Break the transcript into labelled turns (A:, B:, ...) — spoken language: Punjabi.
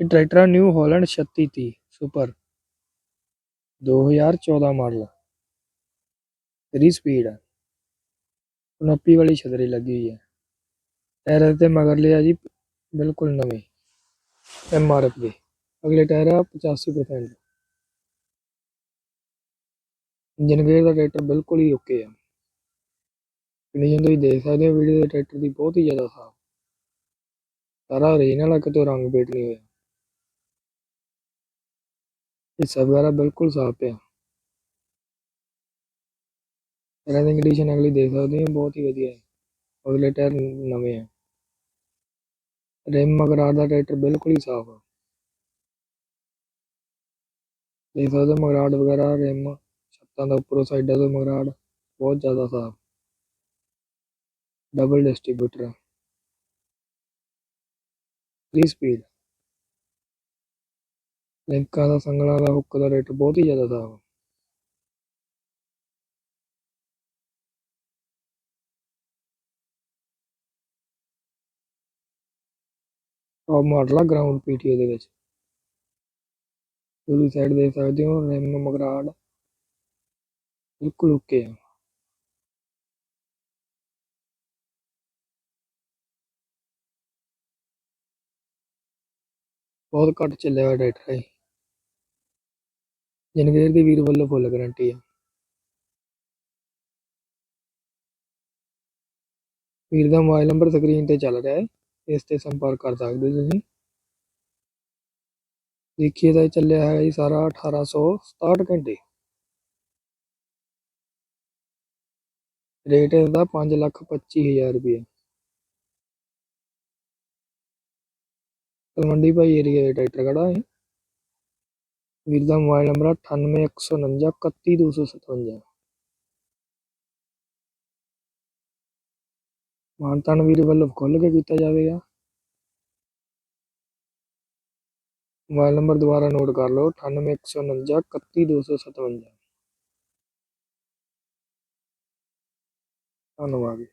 A: ਇਹ ਟਰੈਕਟਰ ਆ New Holland 3630 super 2014 model. 3 speed ਆ। 29 ਵਾਲੀ ਛਤਰੀ ਲੱਗੀ ਹੋਈ ਹੈ ਟਾਇਰ ਤੇ ਮਗਰ ਲਿਆ ਜੀ, ਬਿਲਕੁਲ ਨਵੇਂ। ਐਮ ਆਰ ਐਫ ਦੇ। ਅਗਲੇ ਟਾਇਰ ਆ 85% ਇੰਜਨ ਗੇਅਰ ਦਾ ਟਰੈਕਟਰ ਬਿਲਕੁਲ ਹੀ ਓਕੇ ਆ। ਕੰਡੀਸ਼ਨ ਤੁਸੀਂ ਦੇਖ ਸਕਦੇ ਹੋ ਵੀਡੀਓ ਦੇ ਟਰੈਕਟਰ ਦੀ ਬਹੁਤ ਹੀ ਜ਼ਿਆਦਾ ਸਾਫ਼ ਸਾਰਾ ਓਰੀਜਨਲ ਆ ਕਿਤੋਂ ਰੰਗ ਪੇਟ ਨਹੀਂ ਹੋਇਆ। ਹਿੱਸਾ ਵਗੈਰਾ ਬਿਲਕੁਲ ਸਾਫ਼ ਪਿਆ। ਇਹਨਾਂ ਦੀ ਕੰਡੀਸ਼ਨ ਅਗਲੀ ਦੇਖ ਸਕਦੇ ਹੋ ਬਹੁਤ ਹੀ ਵਧੀਆ ਹੈ। ਅਗਲੇ ਟਾਇਰ ਨਵੇਂ ਆ। ਰਿਮ ਮਗਰਾੜ ਦਾ ਟਰੈਕਟਰ ਬਿਲਕੁਲ ਹੀ ਸਾਫ਼ ਆ। ਦੇਖ ਸਕਦੇ ਹੋ ਮਗਰਾੜ ਵਗੈਰਾ ਰਿਮ ਛੱਤਾਂ ਦਾ ਉੱਪਰੋਂ ਸਾਈਡਾਂ ਤੋਂ ਮਗਰਾੜ ਬਹੁਤ ਜ਼ਿਆਦਾ ਸਾਫ਼। ਡਬਲ ਡਿਸਟ੍ਰੀਬਿਊਟਰ 3 ਸਪੀਡ ਲਿੰਕਾਂ ਦਾ ਸੰਗਲਾਂ ਦਾ ਹੁੱਕ ਦਾ ਰੇਟ ਬਹੁਤ ਹੀ ਜ਼ਿਆਦਾ ਸਾਫ਼ ਟੌਪ ਮਾਡਲ ਆ ਗਰਾਊਂਡ ਪੀਟੀਓ ਦੇ ਵਿੱਚ। ਦੂਜੀ ਸਾਈਡ ਦੇਖ ਸਕਦੇ ਹੋ ਰਿਮ ਮਗਰਾੜ ਬਿਲਕੁਲ ਓਕੇ ਆ। ਬਹੁਤ ਘੱਟ ਚੱਲਿਆ ਹੋਇਆ ਟਰੈਕਟਰ ਹੈ ਜਨਗੇਰ ਦੀ ਵੀਰ ਵੱਲੋਂ ਫੁੱਲ ਗਰੰਟੀ ਆ। ਵੀਰ ਦਾ ਮੋਬਾਈਲ ਨੰਬਰ ਸਕਰੀਨ ਤੇ ਚੱਲ ਰਿਹਾ ਹੈ, ਇਸ ਤੇ ਸੰਪਰਕ ਕਰ ਸਕਦੇ ਹੋ ਤੁਸੀਂ। ਦੇਖੀਏ ਤਾਂ ਚੱਲਿਆ ਹੈ ਜੀ ਸਾਰਾ 1867 ਘੰਟੇ। ਰੇਟ ਇਹਦਾ 5 ਲੱਖ 25000 ਰੁਪਏ। ਤਲਵੰਡੀ ਭਾਈ ਏਰੀਆ ਦਾ ਟਰੈਕਟਰ ਖੜਾ ਹੈ। ਵੀਰ ਦਾ ਮੋਬਾਈਲ ਨੰਬਰ 98149 31257 ਮਾਨਤਾਨ ਵੀਰ ਵੱਲੋਂ ਖੁੱਲ ਕੇ ਕੀਤਾ ਜਾਵੇਗਾ। ਮੋਬਾਈਲ ਨੰਬਰ ਦੁਬਾਰਾ ਨੋਟ ਕਰ ਲਓ 98149 31257 ਧੰਨਵਾਦ।